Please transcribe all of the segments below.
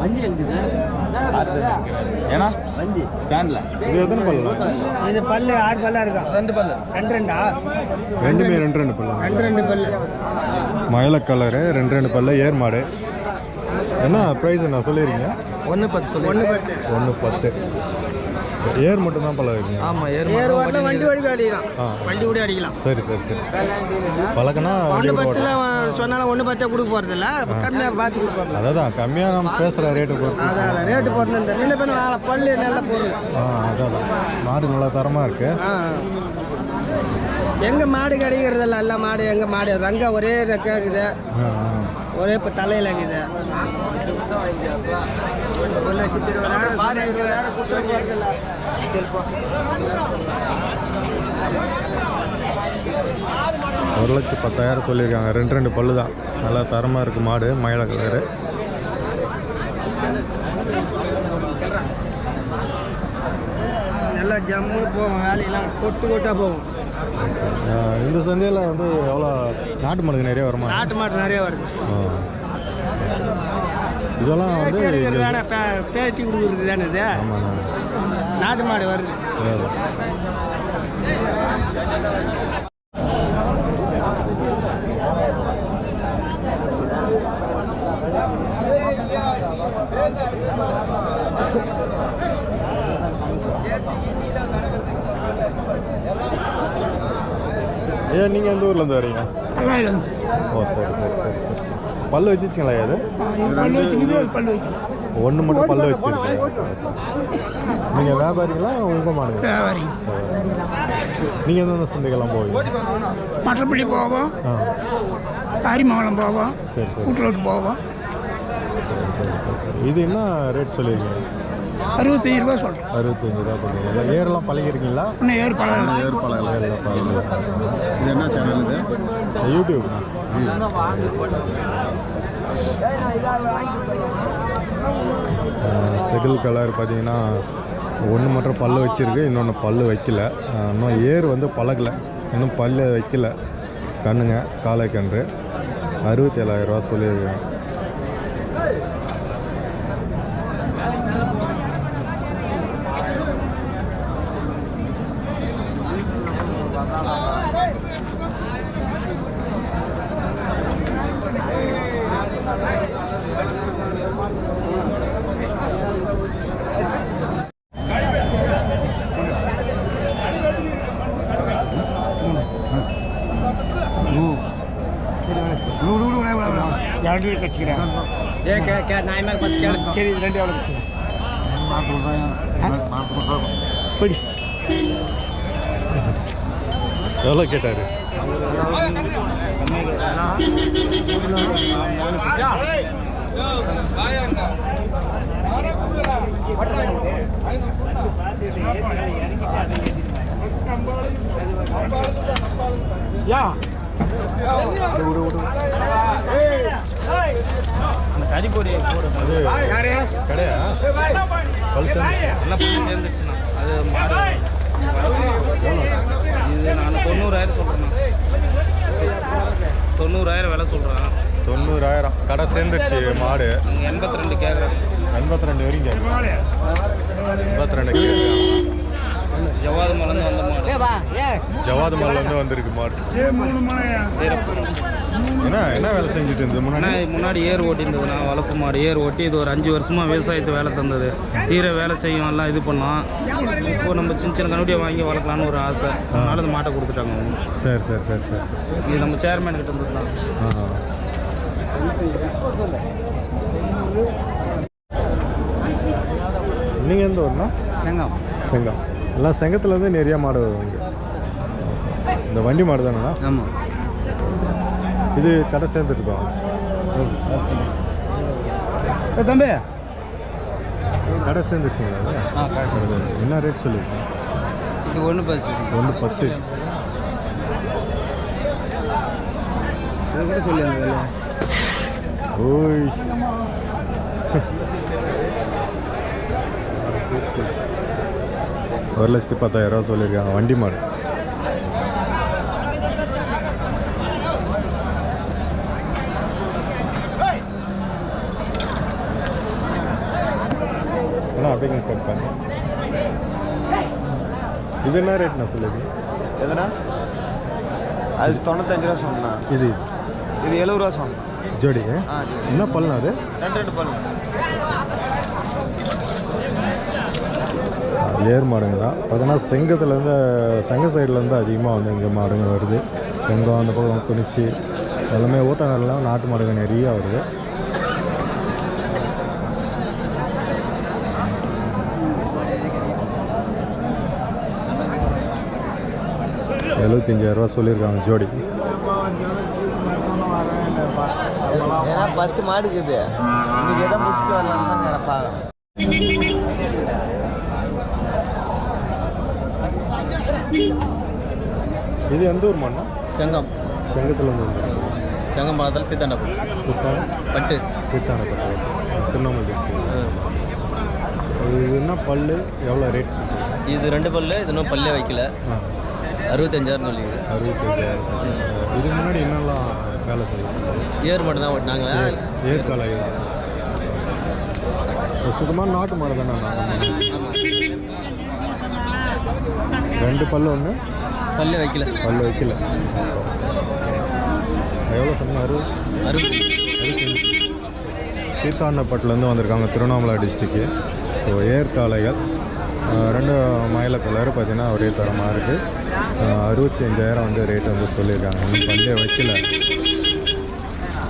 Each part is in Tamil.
வண்டி எங்குது? ஏன்னா வண்டி. ஸ்டாண்டில். இது எத்தனை பல்லு? இது பல்லு ஆறு பல்லா இருக்கா? ரெண்டு பல்லு. ரெண்டு ரெண்டா? ரெண்டுமே ரெண்டு ரெண்டு பல்லு. ரெண்டு ரெண்டு பல்லு. மயில கலரு ரெண்டு ரெண்டு பல்லு ஏர் மாடு என்ன ப்ரைஸ் என்ன சொல்லிடுறீங்க ஒன்று பத்து சொல்லி ஒன்று பத்து ஒன்று பத்து. ஏர் மட்டும் தான் பல்ல இருக்கீங்க ஆமாம் ஏறு ஏறு வாட்டில் வண்டி வடிக்க அடிக்கலாம் ஆ. வண்டி கூட அடிக்கலாம். சரி சரி சரி. பழக்கனா ஒன்று வண்டி பத்தில் சொன்னாலும் ஒன்று பத்தே கொடுக்க போகிறதில்ல கம்மியாக பார்த்து கொடுப்பாங்க. அதான் கம்மியாக நம்ம பேசுகிற ரேட்டு பொறுத்து அதான் அதான். ரேட்டு போட்டு இந்த முன்ன பின்ன பல்லு நல்ல பொருள் ஆ அதான் மாடு நல்லா தரமாக இருக்கு. ஆ எங்கே மாடு கிடைக்கிறதில்ல எல்லா மாடு எங்கே மாடு. ரங்க ஒரே ஆ ஆ ஒரே இப்போ தலையில் இருக்குது. ஒரு லட்சத்தி இருபதாயிரம் ஒரு லட்சம் பத்தாயிரம் சொல்லியிருக்காங்க. ரெண்டு ரெண்டு பல்லு தான். நல்லா தரமாக இருக்குது மாடு மயில கலரு. நல்லா ஜம்முன்னு போவோம் வேலையெல்லாம் கொட்டு கொட்டாக போவோம் இந்த சந்தையில் வந்து எவ்வளோ நாட்டு மாடுக்கு நிறைய வருமா? நாட்டு மாட்டு நிறைய வருது. இதெல்லாம் வந்து பேட்டி கொடுக்குறது தானே இது? நாட்டு மாடு வருது. அதான். ஐயா நீங்கள் எந்த ஊர்லேருந்து வரீங்க? ஓ சரி சரி சரி சரி. பல்லு வச்சுச்சிங்களா அது ஒன்று மட்டும் பல்லு வச்சுருக்கு நீங்கள் வியாபாரிங்களா உங்கள் மாடுங்க நீங்கள் எந்தெந்த சந்தைக்கெல்லாம் போவீங்க? மற்றபடி போவோம். காரிமங்கலம் போவோம். சரி சரி. கூட்டுரோட்டு போவோம். சரி சரி சரி சரி. இது என்ன ரேட் சொல்லியிருக்கீங்க? அறுபத்தஞ்சு ரூபா சொல்கிறோம் அறுபத்தஞ்சு ரூபா எல்லாம் ஏரெல்லாம் பழகிருக்கீங்களா? இன்னும் ஏறு பழம் ஏர் பழகலாம் எல்லாம் பழகலாம் இது என்ன சேனல் இது? யூடியூப் செகில் கலர் பார்த்தீங்கன்னா ஒன்று மட்டும் பல்லு வச்சிருக்கு இன்னொன்று பல்லு வைக்கல. இன்னும் ஏர் வந்து பழகலை. இன்னும் பல்லு வைக்கல. கண்ணுங்க காளை கன்று. அறுபத்தி ஏழாயிரரூவா சொல்லியிருக்கேன் ಎರಡು ಕಚ್ಚಿರ ಸರಿ ರೆಂಡು ಎವಳು ಕಚ್ಚಿರ ಮಾಡ್ಕೊಡ್ತಾ ಮಾಡ್ಕೊಡ್ತಾ ಕೊಡಿ எவ்வளோ கேட்டார்? அந்த கறிப்பொடி போடு யாரு கடையா? பல்சன். எல்லாம் புள்ளி சேர்ந்துருச்சுண்ணா. அது மாடு நான் தொண்ணூறாயிரம் சொல்கிறேன் தொண்ணூறாயிரம் விலை சொல்கிறேன் தொண்ணூறாயிரம். கடை சேர்ந்துருச்சு மாடு. எண்பத்தி ரெண்டு கேட்குறேன் எண்பத்தி ரெண்டு வரைக்கும் எண்பத்தி ரெண்டு ஜவாது மலர்ந்து வந்த மாடு. ஜவாது வந்திருக்கு மாடு. என்ன என்ன வேலை செஞ்சுட்டு இருந்தது? முன்னாடி? முன்னாடி ஏர் ஓட்டியிருந்தது. நான் வளர்ப்பு மாடு. ஏர் ஓட்டி இது ஒரு அஞ்சு வருஷமாக விவசாயத்து வேலை தந்தது. தீர வேலை செய்யும் எல்லாம் இது பண்ணோம். இப்போ நம்ம சின்ன சின்ன கண்ணுடியை வாங்கி வளர்க்கலான்னு ஒரு ஆசை. அதனால இந்த மாட்டை கொடுத்துட்டாங்க சரி சரி சரி சரி சரி. இது நம்ம சேர்மேன் கிட்ட இருந்தது தான். நீங்கள் எந்த ஊர்னா செங்கம். செங்கம். எல்லாம் செங்கத்துலேருந்து நிறைய மாடு வரும் இங்கே. இந்த வண்டி மாடு தானேண்ணா ஆமாம் இது கடை சேர்ந்துருக்கோம். தம்பி. கடை சேர்ந்துருச்சுங்களா என்ன ரேட் சொல்லியிருக்கீங்க? இது ஒன்று பத்து. ஒன்று பத்து. இது கூட சொல்லியிருந்தது ஓய். ஒரு லட்சத்தி பத்தாயிரம் ரூபா சொல்லியிருக்காங்க. வண்டி மாடு. அண்ணா அப்படிங்க கட் இது என்ன ரேட்ண்ணா சொல்லுது? எதுனா? அது தொண்ணூத்தஞ்சு ரூபா சொன்னா இது. இது எழுபது ரூபா சொன்னா ஜோடி. என்ன பல்லு அது? ரெண்டு ரெண்டு பல்லு. ஏர் மாடுங்க தான். பார்த்தீங்கன்னா செங்கத்துலேருந்து செங்க சைட்லேருந்து அதிகமாக வந்து இங்கே மாடுங்க வருது. செங்கம் அந்த பக்கம் குனிச்சி எல்லாமே ஊத்தங்கரெலாம் நாட்டு மாடுங்க நிறைய வருது. எழுபத்தஞ்சாயிரரூவா சொல்லியிருக்காங்க ஜோடி. ஏன்னா பத்து மாடு இருக்குது. இன்னைக்கு எதை முடிச்சுட்டு வரலாம் தான் இது எந்த ஊர் மண்ணா? செங்கம். செங்கத்துலேருந்து வந்து செங்கம் பழத்தில் தீத்தாண்டப்பம் புத்தான பட்டு. புத்தானப்பட்ட திருவண்ணாமலை டிஸ்ட்ரிக்ட் இது என்ன பல்லு? எவ்வளோ ரேட் இது ரெண்டு பல்லு இது இன்னும் பல்லே வைக்கல. அறுபத்தஞ்சாயிரம் சொல்லிங்க அறுபத்தஞ்சாயிரம். இதுக்கு முன்னாடி என்னெல்லாம் வேலை செய்யும் ஏர் மட்டும் தான் ஓட்டினாங்களா ஏற்கால சுத்தமாக நாட்டு மாடு தானே ரெண்டு பல்லு ஒன்று பல்லே வைக்கல. பல்லு வைக்கல. எவ்வளோ சொன்னீங்க? அறுபது. அறுபது. தீத்தாண்டப்பட்டிலேருந்து வந்திருக்காங்க திருவண்ணாமலை டிஸ்ட்ரிக்கு ஸோ ஏற்காலைகள் ரெண்டு மயில கலர் பார்த்தீங்கன்னா ஒரே தரமாக இருக்குது அறுபத்தி அஞ்சாயிரம் வந்து ரேட் வந்து சொல்லியிருக்காங்க. இன்னும் பல்லே வைக்கல.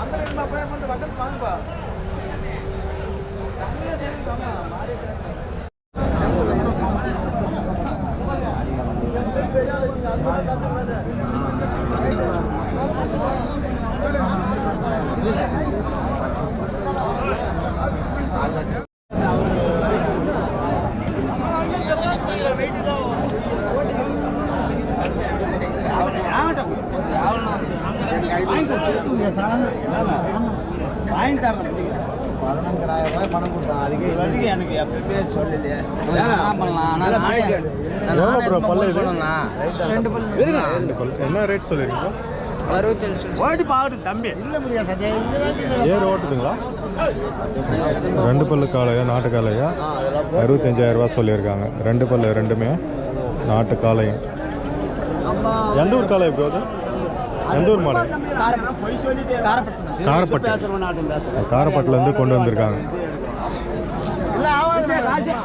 மங்களம் போய் கொண்டு வட்டத்து வாங்கப்பா தனியாக சரிங்கம்மா மாறி Thank you. பதினஞ்சாயிரம் ரூபாய் பணம் கொடுத்தான். அதுக்கு இது வரைக்கும் எனக்கு எப்பயுமே சொல்லலையே. எவ்வளோ ப்ரோ பல்லு இது? ரெண்டு பல்லு. ரெண்டு பல்லு. என்ன ரேட் சொல்லியிருக்கீங்க அறுபத்தஞ்சு ஓட்டி பாக்குது தம்பி. ஏர் ஓட்டுதுங்களா? ரெண்டு பல்லு காளையா நாட்டு காளையா? அறுபத்தஞ்சாயிரம் ரூபா சொல்லியிருக்காங்க. ரெண்டு பல்லு ரெண்டுமே நாட்டு காளையும். எந்த ஊர் காளை அது? எந்த ஊர் மாடு? காரப்பட்டு. காரப்பட்டிலேருந்து கொண்டு வந்திருக்காங்க. ராஜா